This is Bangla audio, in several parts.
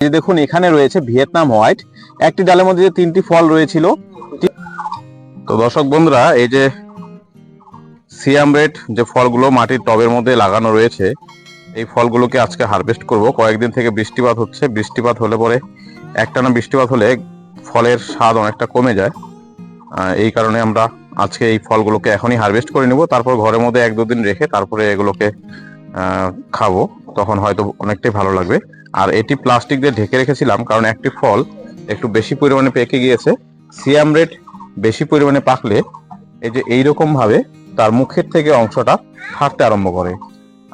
যে দেখুন, এখানে রয়েছে ভিয়েতনাম হোয়াইট। একটি ডালের মধ্যে যে তিনটি ফল রয়েছিল তো দর্শক বন্ধুরা, এই যে সিয়াম রেড যে ফলগুলো মাটির টবের মধ্যে লাগানো রয়েছে, এই ফলগুলোকে আজকে হারভেস্ট করব। কয়েকদিন থেকে বৃষ্টিপাত হচ্ছে। বৃষ্টিপাত হলে পরে একটানা বৃষ্টিপাত হলে ফলের স্বাদ অনেকটা কমে যায়। এই কারণে আমরা আজকে এই ফলগুলোকে এখনই হারভেস্ট করে নিব। তারপর ঘরের মধ্যে এক দুদিন রেখে তারপরে এগুলোকে খাব। তখন হয়তো অনেকটাই ভালো লাগবে। আর এটি প্লাস্টিক দিয়ে ঢেকে রেখেছিলাম, কারণ একটি ফল একটু বেশি পরিমাণে পেকে গিয়েছে। সিয়াম রেড বেশি পরিমাণে পাকলে এই যে এইরকম ভাবে তার মুখের থেকে অংশটা ফাটতে আরম্ভ করে।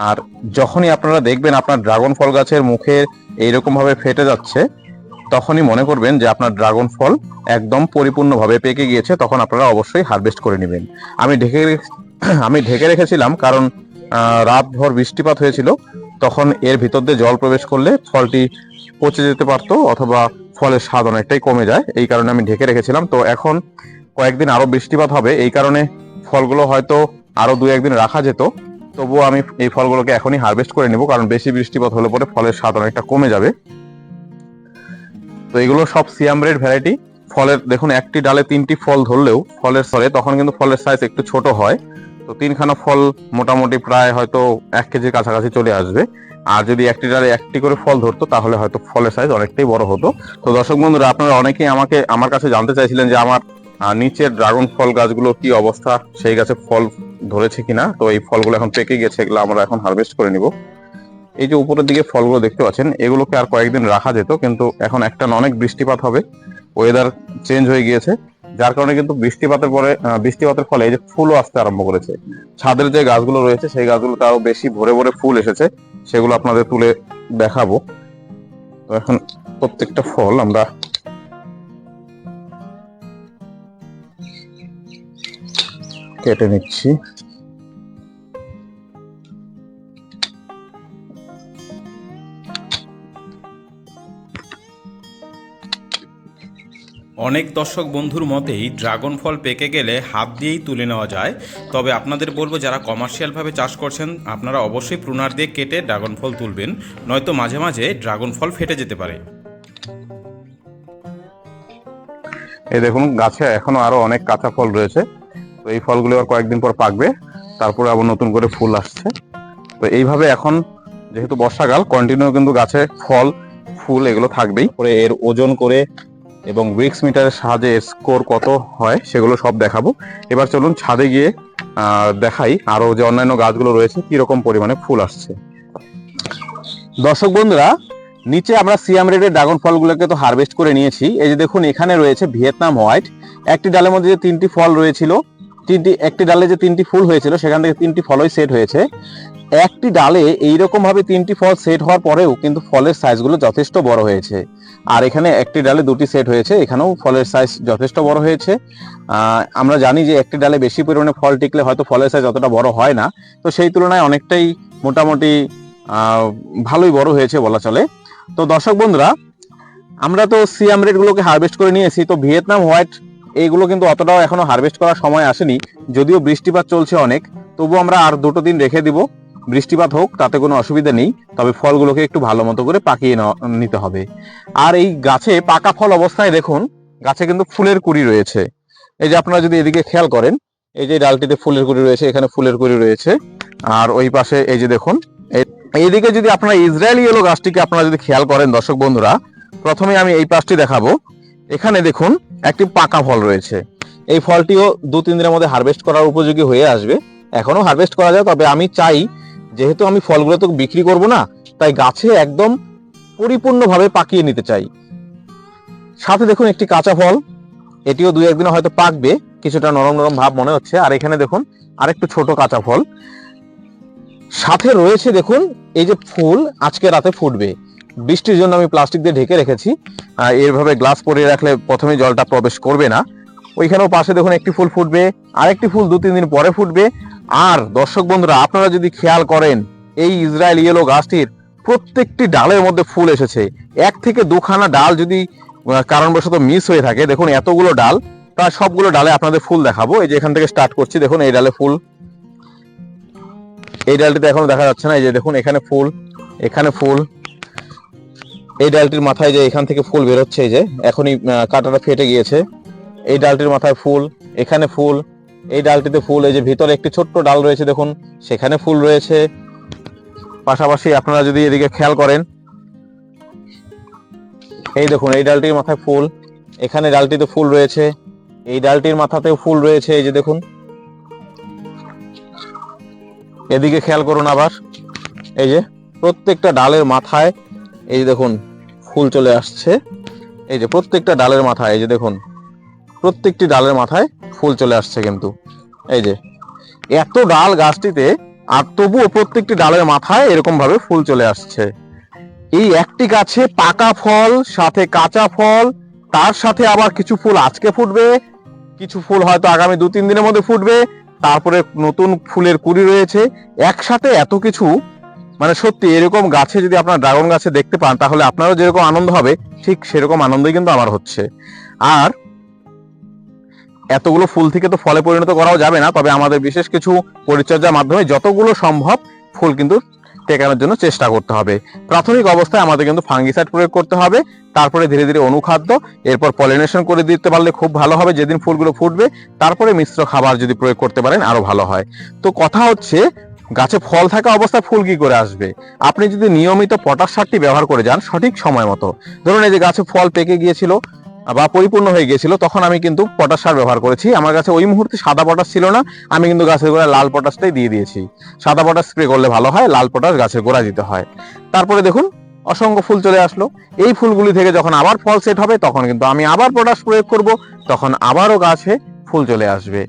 আর যখনই আপনারা দেখবেন আপনার ড্রাগন ফল গাছের মুখে এইরকম ভাবে ফেটে যাচ্ছে, তখনই মনে করবেন যে আপনার ড্রাগন ফল একদম পরিপূর্ণভাবে পেকে গিয়েছে, তখন আপনারা অবশ্যই হারভেস্ট করে নেবেন। আমি ঢেকে আমি ঢেকে রেখেছিলাম কারণ রাতভর বৃষ্টিপাত হয়েছিল তখন এর ভিতর দিয়ে জল প্রবেশ করলে ফলটি পচে যেতে পারতো অথবা ফলের স্বাদ অনেকটাই কমে যায়। এই কারণে আমি ঢেকে রেখেছিলাম। তো এখন কয়েকদিন আরও বৃষ্টিপাত হবে। এই কারণে ফলগুলো হয়তো আরও দু একদিন রাখা যেত। তবুও আমি এই ফলগুলোকে এখনই হারভেস্ট করে নেব, কারণ বেশি বৃষ্টিপাত হলে পরে ফলের স্বাদ অনেকটা কমে যাবে। তো এগুলো সব সিয়াম রেড ভ্যারাইটি। ফলের দেখুন, একটি ডালে তিনটি ফল ধরলেও ফলের স্তরে, তখন কিন্তু ফলের সাইজ একটু ছোট হয়। তো তিনখানা ফল মোটামুটি প্রায় হয়তো এক কেজির কাছাকাছি চলে আসবে। আর যদি একটি ডালে একটি করে ফল ধরতো, তাহলে হয়তো ফলের সাইজ অনেকটাই বড় হতো। তো দর্শক বন্ধুরা, আপনারা অনেকেই আমাকে, আমার কাছে জানতে চাইছিলেন যে আমার নিচের ড্রাগন ফল গাছগুলো কি অবস্থা, সেই গাছে ফল ধরেছে কিনা? তো এই ফলগুলো এখন পেকে গেছে, এগুলো আমরা এখন হারভেস্ট করে নিব। এই যে উপরের দিকে ফলগুলো দেখতে পাচ্ছেন, এগুলোকে আর কয়েকদিন রাখা যেত, কিন্তু এখন একটা অনেক বৃষ্টিপাত হবে। ওয়েদার চেঞ্জ হয়ে গিয়েছে। যার কারণে কিন্তু বৃষ্টিপাতের পরে বৃষ্টিপাতের ফলে এই যে ফুলও আসতে আরম্ভ করেছে। ছাদের যে গাছগুলো রয়েছে, সেই গাছগুলোতে আরও বেশি ভরে ভরে ফুল এসেছে। সেগুলো আপনাদের তুলে দেখাবো। তো এখন প্রত্যেকটা ফল আমরা কেটে নিচ্ছি। অনেক দর্শক বন্ধুর মতেই ড্রাগন ফল পেকে গেলে হাত দিয়েই তুলে নেওয়া যায়। তবে আপনাদের বলব, যারা কমার্শিয়ালভাবে চাষ করছেন, আপনারা অবশ্যই প্রুনার দিয়ে কেটে ড্রাগন ফল তুলবেন, নয়তো মাঝে মাঝে ড্রাগন ফল ফেটে যেতে পারে। এই দেখুন, গাছে এখনও আরও অনেক কাঁচা ফল রয়েছে। তো এই ফলগুলো আর কয়েকদিন পর পাকবে, তারপরে আবার নতুন করে ফুল আসছে। তো এইভাবে এখন, যেহেতু বর্ষাকাল কন্টিনিউ কিন্তু গাছে ফল, ফুল এগুলো থাকবেই। পরে এর ওজন করে এবং উইক্স মিটারের সাহায্যে স্কোর কত হয় সেগুলো সব দেখাবো। এবার চলুন ছাদে গিয়ে দেখাই আরও যে অন্যান্য গাছগুলো রয়েছে, কীরকম পরিমাণে ফুল আসছে। দর্শক বন্ধুরা, নিচে আমরা সিয়াম রেডের ড্রাগন ফলগুলোকে তো হারভেস্ট করে নিয়েছি। এই যে দেখুন, এখানে রয়েছে ভিয়েতনাম হোয়াইট একটি ডালের মধ্যে যে তিনটি ফল রয়েছিল তিনটি, একটি ডালে যে তিনটি ফুল হয়েছিল, সেখান থেকে তিনটি ফলই সেট হয়েছে। একটি ডালে এইরকম ভাবে তিনটি ফল সেট হওয়ার পরেও কিন্তু ফলের সাইজগুলো যথেষ্ট বড় হয়েছে। আর এখানে একটি ডালে দুটি সেট হয়েছে, এখানেও ফলের সাইজ যথেষ্ট বড় হয়েছে। আমরা জানি যে একটি ডালে বেশি পরিমাণে ফল টিকলে হয়তো ফলের সাইজ অতটা বড় হয় না। তো সেই তুলনায় অনেকটাই মোটামুটি ভালোই বড় হয়েছে বলা চলে। তো দর্শক বন্ধুরা, আমরা তো সিয়াম রেড গুলোকে হারভেস্ট করে নিয়েছি। তো ভিয়েতনাম হোয়াইট এইগুলো কিন্তু অতটাও এখনও হারভেস্ট করার সময় আসেনি। যদিও বৃষ্টিপাত চলছে অনেক, তবু আমরা আর দুটো দিন রেখে দিব। বৃষ্টিপাত হোক, তাতে কোনো অসুবিধা নেই, তবে ফলগুলোকে একটু ভালো মতো করে পাকিয়ে নিতে হবে। আর এই গাছে পাকা ফল অবস্থায় দেখুন, গাছে কিন্তু ফুলের কুড়ি রয়েছে। এই যে আপনারা যদি এদিকে খেয়াল করেন, এই যে ডালটিতে ফুলের কুড়ি রয়েছে, এখানে ফুলের কুড়ি রয়েছে। আর ওই পাশে এই যে দেখুন, এই- এইদিকে যদি আপনারা ইসরায়েলি ইয়েলো গাছটিকে আপনারা যদি খেয়াল করেন দর্শক বন্ধুরা, প্রথমে আমি এই পাশটি দেখাবো। এখানে দেখুন একটি পাকা ফল রয়েছে। এই ফলটিও দু, তিন দিনের মধ্যে হারভেস্ট করার উপযোগী হয়ে আসবে। এখনও হারভেস্ট করা যায়, তবে আমি চাই যেহেতু আমি ফলগুলো তো বিক্রি করব না, তাই গাছে একদম পরিপূর্ণভাবে পাকিয়ে নিতে চাই। সাথে দেখুন একটি কাঁচা ফল, এটিও দুই একদিনে হয়তো পাকবে, কিছুটা নরম নরম ভাব মনে হচ্ছে। আর এখানে দেখুন, আরেকটু ছোট কাঁচা ফল। সাথে রয়েছে দেখুন, এই যে ফুল আজকে রাতে ফুটবে। বৃষ্টির জন্য আমি প্লাস্টিক দিয়ে ঢেকে রেখেছি। এভাবে গ্লাস পরিয়ে রাখলে প্রথমে জলটা প্রবেশ করবে না। ওইখানেও পাশে দেখুন একটি ফুল ফুটবে, আরেকটি ফুল দু তিন দিন পরে ফুটবে। আর দর্শক বন্ধুরা, আপনারা যদি খেয়াল করেন, এই ইসরায়েল ইয়েলো গাছটির প্রত্যেকটি ডালের মধ্যে ফুল এসেছে। এক থেকে দুখানা ডাল যদি কারণবশত মিস হয়ে থাকে, দেখুন এতগুলো ডাল, প্রায় সবগুলো ডালে আপনাদের ফুল দেখাবো। এই যে এখান থেকে স্টার্ট করছি, দেখুন এই ডালে ফুল। এই ডালটিতে এখনও দেখা যাচ্ছে না, এই যে দেখুন এখানে ফুল এখানে ফুল। এই ডালটির মাথায় যে এখান থেকে ফুল বেরোচ্ছে এই যে, এখনই কাঁটাটা ফেটে গিয়েছে। এই ডালটির মাথায় ফুল, এখানে ফুল, এই ডালটিতে ফুল, এই যে ভিতরে একটি ছোট্ট ডাল রয়েছে দেখুন, সেখানে ফুল রয়েছে। পাশাপাশি আপনারা যদি এদিকে খেয়াল করেন, এই দেখুন, এই ডালটির মাথায় ফুল, এখানে ডালটিতে ফুল রয়েছে। এই ডালটির মাথাতেও ফুল রয়েছে, এই যে দেখুন। এদিকে খেয়াল করুন আবার, এই যে প্রত্যেকটা ডালের মাথায় এই যে দেখুন, ফুল চলে আসছে। এই যে প্রত্যেকটা ডালের মাথায়, এই যে দেখুন, প্রত্যেকটি ডালের মাথায় ফুল চলে আসছে কিন্তু। এই যে, এত ডাল গাছটিতে, আর তবুও প্রত্যেকটি ডালের মাথায় এরকম ভাবে ফুল চলে আসছে। এই একটি গাছে পাকা ফল, সাথে কাঁচা ফল, তার সাথে আবার কিছু ফুল আজকে ফুটবে। কিছু ফুল হয়তো আগামী দু তিন দিনের মধ্যে ফুটবে। তারপরে নতুন ফুলের কুড়ি রয়েছে। একসাথে এত কিছু মানে সত্যি, এরকম গাছে যদি আপনার ড্রাগন গাছে দেখতে পান, তাহলে আপনারও যেরকম আনন্দ হবে, ঠিক সেরকম আনন্দই কিন্তু আমার হচ্ছে। আর এতগুলো ফুল থেকে তো ফলে পরিণত করাও যাবে না, তবে আমাদের বিশেষ কিছু পরিচর্যার মাধ্যমে যতগুলো সম্ভব ফুল কিন্তু টেকানোর জন্য চেষ্টা করতে হবে। প্রাথমিক অবস্থায় আমাদের কিন্তু ফাঙ্গিসাইড প্রয়োগ করতে হবে, তারপরে ধীরে ধীরে অনুখাদ্য, এরপর পলিনেশন করে দিতে পারলে খুব ভালো হবে, যেদিন ফুলগুলো ফুটবে, তারপরে মিশ্র খাবার যদি প্রয়োগ করতে পারেন, আরও ভালো হয়। তো কথা হচ্ছে গাছে ফল থাকা অবস্থায় ফুল কি করে আসবে? আপনি যদি নিয়মিত পটাশ সারটি ব্যবহার করে যান সঠিক সময় মতো। ধরুন এই যে গাছে ফল পেকে গিয়েছিল বা পরিপূর্ণ হয়ে গিয়েছিল, তখন আমি কিন্তু পটাশ সার ব্যবহার করেছি। আমার কাছে ওই মুহূর্তে সাদা পটাশ ছিল না, আমি কিন্তু গাছের গোড়ায় লাল পটাশটাই দিয়ে দিয়েছি। সাদা পটাশ স্প্রে করলে ভালো হয়, লাল পটাশ গাছের গোড়া দিতে হয়। তারপরে দেখুন, অসংখ্য ফুল চলে আসলো। এই ফুলগুলি থেকে যখন আবার ফল সেট হবে, তখন কিন্তু আমি আবার পটাশ প্রয়োগ করব, তখন আবারও গাছে ফুল চলে আসবে।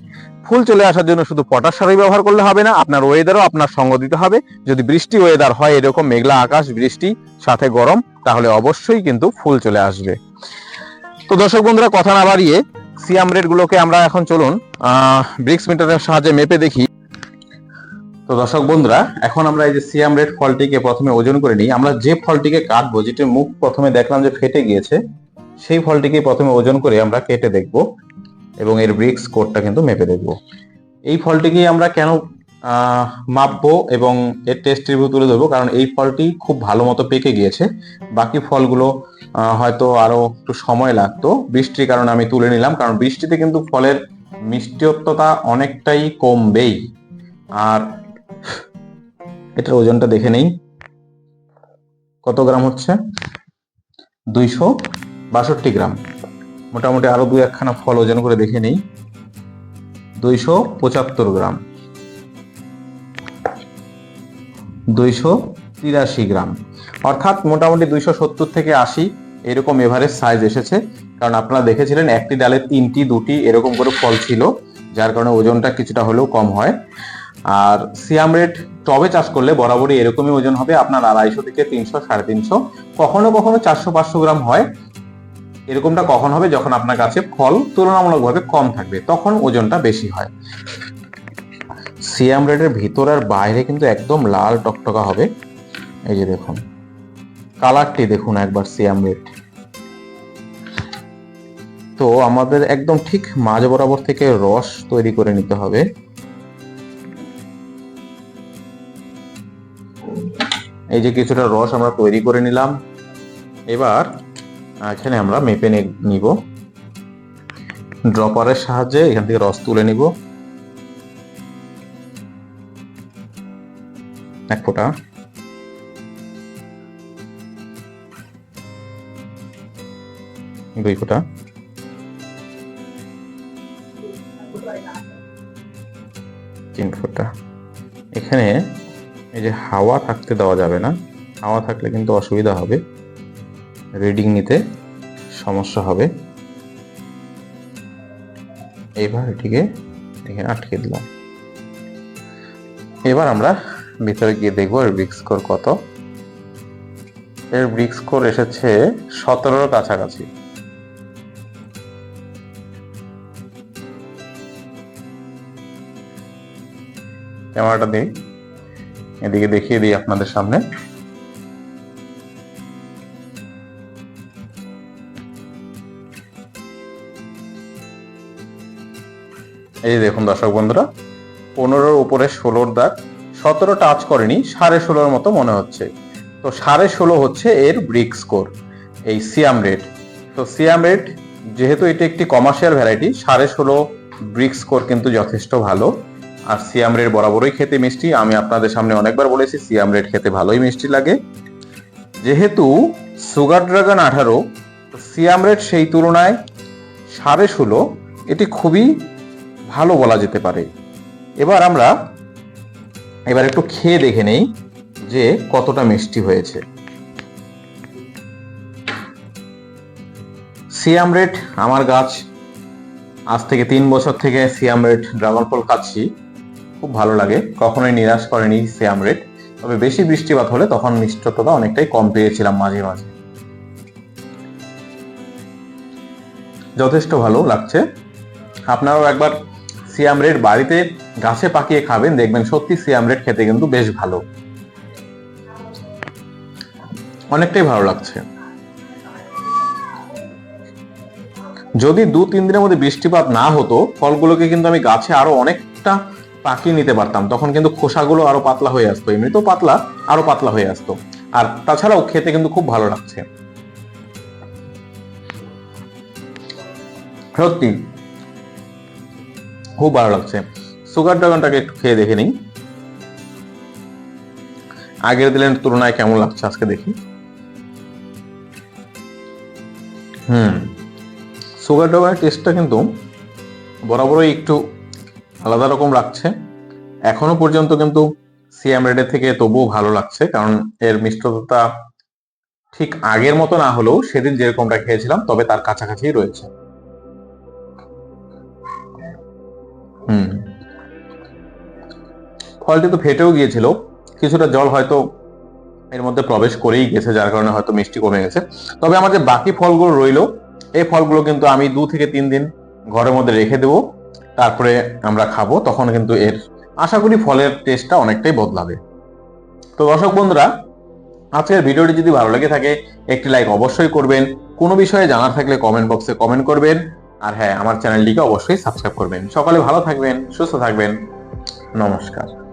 ফুল চলে আসার জন্য শুধু পটাশ সারই ব্যবহার করলে হবে না, আপনার ওয়েদারও আপনার সঙ্গ দিতে হবে। যদি বৃষ্টি ওয়েদার হয়, এরকম মেঘলা আকাশ, বৃষ্টি, সাথে গরম, তাহলে অবশ্যই কিন্তু ফুল চলে আসবে। তো দর্শক বন্ধুরা, কথা না বাড়িয়ে সিয়াম রেট গুলোকে আমরা এখন চলুন ব্রিক্স মিটারের সাহায্যে মেপে দেখি। তো দর্শক বন্ধুরা, এখন আমরা এই যে সিয়াম রেট ফলটিকে প্রথমে ওজন করে নিই। আমরা যে ফলটিকে কাটবো যেটির মুখ প্রথমে দেখলাম যে ফেটে গিয়েছে, সেই ফলটিকে প্রথমে ওজন করে আমরা কেটে দেখব। এবং এর ব্রিক্স কোডটা কিন্তু মেপে দেখব। এই ফলটিকে আমরা কেন মাপবো এবং এর টেস্ট রিভিউ তুলে ধরবো? কারণ এই ফলটি খুব ভালো মতো পেকে গিয়েছে। বাকি ফলগুলো হয়তো আরও একটু সময় লাগতো। বৃষ্টির কারণে আমি তুলে নিলাম, কারণ বৃষ্টিতে কিন্তু ফলের মিষ্টিত্বতা অনেকটাই কমবেই। আর এটার ওজনটা দেখে নেই। কত গ্রাম হচ্ছে? দুইশো বাষট্টি গ্রাম। মোটামুটি আরও দুই একখানা ফল ওজন করে দেখে নেই। দুইশো পঁচাত্তর গ্রাম। দুইশো তিরাশি গ্রাম। অর্থাৎ মোটামুটি দুইশো সত্তর থেকে আশি এরকম এভারেজ সাইজ এসেছে। কারণ আপনারা দেখেছিলেন একটি ডালে তিনটি, দুটি এরকম করে ফল ছিল, যার কারণে ওজনটা কিছুটা হলেও কম হয়। আর সিয়াম রেট টবে চাষ করলে বরাবরই এরকমই ওজন হবে, আপনার আড়াইশো থেকে তিনশো, সাড়ে তিনশো, কখনো কখনো চারশো, পাঁচশো গ্রাম হয়। এরকমটা কখন হবে যখন আপনার কাছে ফল তুলনামূলকভাবে কম থাকবে, তখন ওজনটা বেশি হয়। সিয়াম রেডের ভিতর আর বাইরে কিন্তু একদম লাল টকটকা হবে। এই যে দেখুন, কালারটি দেখুন একবার সিয়াম রেড তো আমাদের একদম ঠিক মাঝ বরাবর থেকে রস তৈরি করে নিতে হবে। এই যে কিছুটা রস আমরা তৈরি করে নিলাম। এবার এখানে আমরা মেপে নিব। ড্রপারের সাহায্যে এখান থেকে রস তুলে নিব। এক ফোঁটা। দুই ফোঁটা। তিন ফোঁটা। এখানে এই যে হাওয়া থাকতে দেওয়া যাবে না। হাওয়া থাকলে কিন্তু অসুবিধা হবে। রিডিং নিতে সমস্যা হবে। এইবার এটিকে এখানে আটকে দিলাম। এবার আমরা ভিতরে গিয়ে দেখব এর ব্রিক স্কোর কত। এর ব্রিক স্কোর এসেছে সতেরোর কাছাকাছি। ক্যামেরাটা দিই। এদিকে দেখিয়ে দিই আপনাদের সামনে। এই যে দেখুন দর্শক বন্ধুরা, পনেরোর উপরে ষোলোর দাগ, সতেরো টাচ করেনি, সাড়ে ষোলোর মতো মনে হচ্ছে। তো সাড়ে ষোলো হচ্ছে এর ব্রিক স্কোর এই সিয়াম রেড তো সিয়াম রেড যেহেতু এটি একটি কমার্শিয়াল ভ্যারাইটি সাড়ে ষোলো ব্রিক স্কোর কিন্তু যথেষ্ট ভালো। আর সিয়াম রেড বরাবরই খেতে মিষ্টি, আমি আপনাদের সামনে অনেকবার বলেছি সিয়াম রেড খেতে ভালোই মিষ্টি লাগে। যেহেতু সুগার ড্রাগন আঠারো সিয়াম রেড সেই তুলনায় সাড়ে ষোলো, এটি খুবই ভালো বলা যেতে পারে। এবার আমরা এবার একটু খেয়ে দেখে নেই যে কতটা মিষ্টি হয়েছে। সিয়াম রেড আমার গাছ, আজ থেকে তিন বছর থেকে সিয়াম রেড ড্রাগন ফল খাচ্ছি, খুব ভালো লাগে। কখনোই নিরাশ করেনি সিয়াম রেড তবে বেশি বৃষ্টিপাত হলে তখন মিষ্টতা অনেকটাই কম পেয়েছিলাম মাঝে মাঝে। যথেষ্ট ভালো লাগছে। আপনারাও একবার সিয়াম রেড বাড়িতে গাছে পাকিয়ে খাবেন, দেখবেন সত্যি সিয়াম রেড খেতে কিন্তু বেশ ভালো। অনেকটাই ভালো লাগছে। যদি দু, তিন দিনের মধ্যে বৃষ্টিপাত না হতো, ফলগুলোকে কিন্তু আমি গাছে আরও অনেকটা পাকিয়ে নিতে পারতাম। তখন কিন্তু খোসাগুলো আরও পাতলা হয়ে আসতো, এমনিতেও পাতলা, আরও পাতলা হয়ে আসতো। আর তাছাড়াও খেতে কিন্তু খুব ভালো লাগছে। সত্যি খুব ভালো লাগছে। সুগার ড্রাগনটাকে একটু খেয়ে দেখে নিই। আগের দিনের তুলনায় কেমন লাগছে আজকে দেখি। হুম সুগার ড্রাগনের টেস্টটা কিন্তু বরাবরই একটু আলাদা রকম লাগছে। এখনও পর্যন্ত কিন্তু সিএম রেডের থেকে তবুও ভালো লাগছে, কারণ এর মিষ্টতা ঠিক আগের মতো না হলেও সেদিন যেরকমটা খেয়েছিলাম, তবে তার কাছাকাছি রয়েছে। হুম। ফলটি তো ফেটেও গিয়েছিল, কিছুটা জল হয়তো এর মধ্যে প্রবেশ করেই গেছে, যার কারণে হয়তো মিষ্টি কমে গেছে। তবে আমার যে বাকি ফলগুলো রইল, এই ফলগুলো কিন্তু আমি দু থেকে তিন দিন ঘরের মধ্যে রেখে দেবো, তারপরে আমরা খাব, তখন কিন্তু এর আশা করি ফলের টেস্টটা অনেকটাই বদলাবে। তো দর্শক বন্ধুরা, আজকের ভিডিওটি যদি ভালো লেগে থাকে, একটি লাইক অবশ্যই করবেন। কোনো বিষয়ে জানার থাকলে কমেন্ট বক্সে কমেন্ট করবেন। আর হ্যাঁ আমার চ্যানেলটিকে অবশ্যই সাবস্ক্রাইব করবেন। সকালে ভালো থাকবেন সুস্থ থাকবেন। নমস্কার।